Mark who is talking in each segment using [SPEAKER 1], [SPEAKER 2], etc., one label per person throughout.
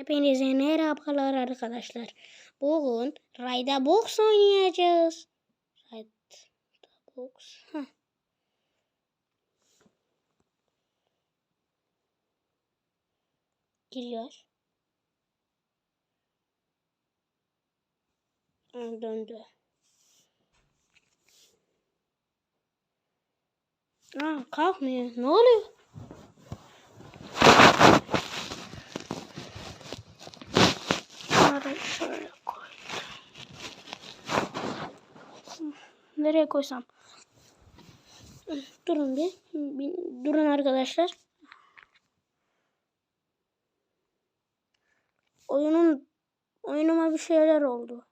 [SPEAKER 1] Hepinize merhabalar arkadaşlar. Bugün Rayda Box oynayacağız. Rayda Box. Giriyor. Ha, döndü. Aa, kalkmıyor. Ne oluyor? Şunları şöyle koy. Nereye koysam? Durun bir- Durun arkadaşlar. Oyunun oyunuma bir şeyler oldu.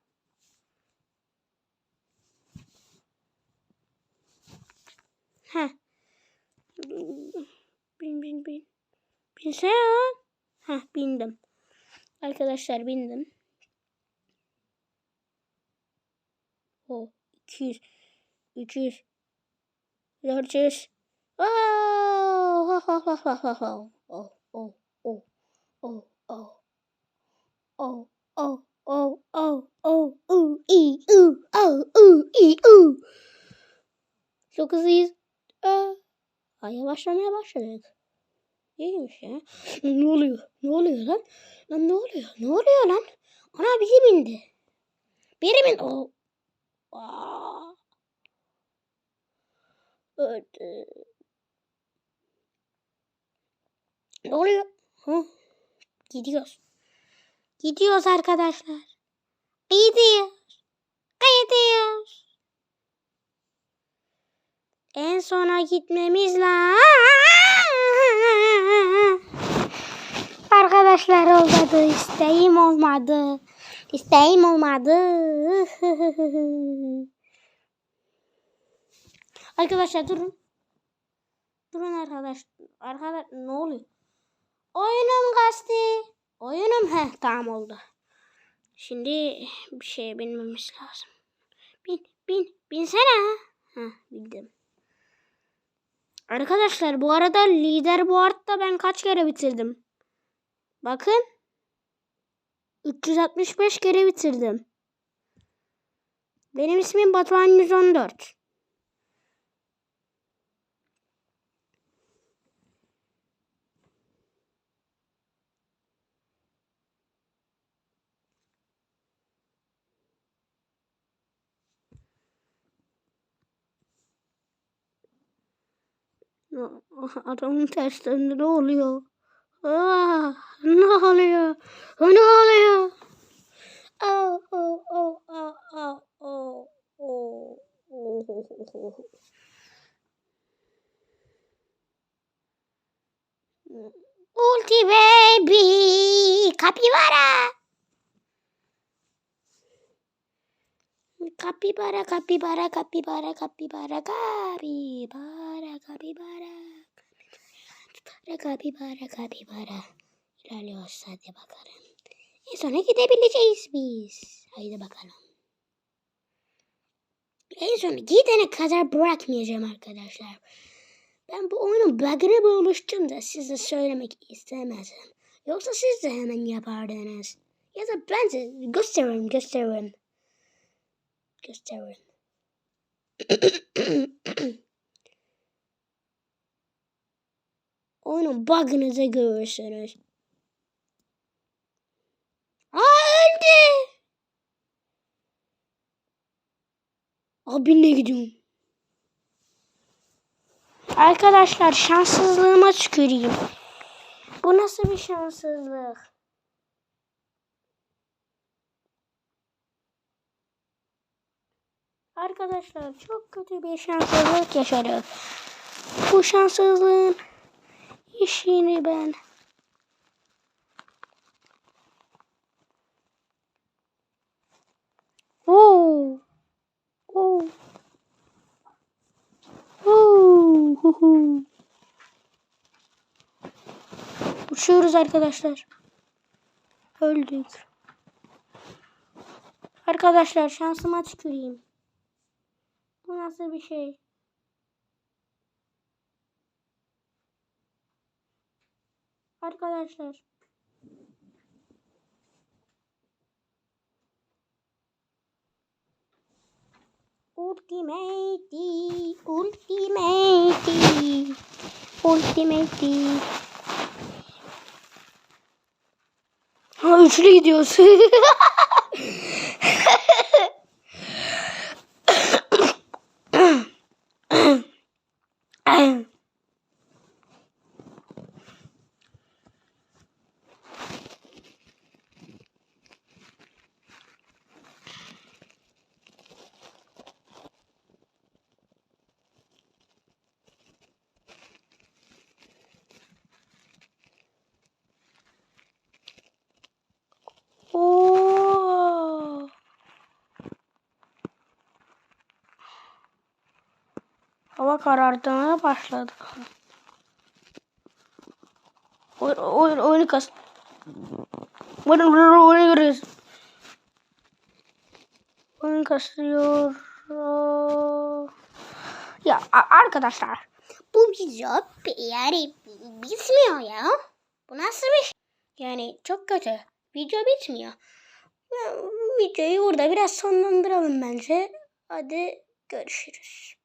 [SPEAKER 1] Heh. Bin bin bin. Binsene lan. Heh bindim. Arkadaşlar bindim. O 200 300 400 Oh, oh, oh, oh, oh, oh, oh, oh, oh, oh, oh. Oh, oh, oh, oh, oh, ooh, ee, ooh, oh, ooh, ee, ooh. Çok hızlıyız. Aa, Ay yavaşlamaya başladık. İyiymiş ya. Ne oluyor? Ne oluyor lan? Lan ne oluyor? Ne oluyor lan? Ana biri bindi. Biri bindi. Oh. Aa. Öldü. Ne oluyor? Hı? Gidiyoruz. Gidiyoruz arkadaşlar. Gidiyoruz. Gidiyoruz. En sona gitmemiz lazım. Arkadaşlar olmadı. İsteğim olmadı. İsteğim olmadı. Arkadaşlar durun. Durun arkadaş. Arkadaş ne oluyor? Oyunum kastı. Oyunum he tamam oldu. Şimdi bir şeye binmemiz lazım. Bin bin binsene. Ha bildim. Arkadaşlar bu arada lider bu arada ben kaç kere bitirdim? Bakın. 365 kere bitirdim. Benim ismim Batuhan 114. Adamın terslerinde ne oluyor? Aa, ne oluyor? Ne oluyor? Oh, oh, oh, oh, oh, oh, oh, oh, oh. Ulti baby, capybara. Capybara, capybara, capybara, capybara, capybara, capybara. Capybara, capybara, capybara. İlerliyoruz hadi bakalım. En sona gidebileceğiz biz. Haydi bakalım. En sona gidene kadar bırakmayacağım arkadaşlar. Ben bu oyunun bug'ını bulmuştum da size söylemek istemedim. Yoksa siz de hemen yapardınız. Ya da ben de gösteririm gösteririm. Gösteririm. Oyunun bug'ını da görürsünüz. Aa öldü. Abi ne gidiyorum? Arkadaşlar şanssızlığıma tüküreyim. Bu nasıl bir şanssızlık? Arkadaşlar çok kötü bir şanssızlık yaşadık. Bu şanssızlığın işini ben Oo. hu hu. Uçuyoruz arkadaşlar. Öldük. Arkadaşlar şansıma tüküreyim. Bu nasıl bir şey? Arkadaşlar. Ultimate, ultimate, ultimate. Ha üçlü gidiyoruz. Hava karardığına başladı. Oyun, oyun, oyunu kas. Oyun, oyun, oyun görüyoruz. Oyun kasıyor. Ya arkadaşlar. Bu video yani bitmiyor ya. Bu nasıl bir şey? Yani çok kötü. Video bitmiyor. Ya, Videoyu burada biraz sonlandıralım bence. Hadi görüşürüz.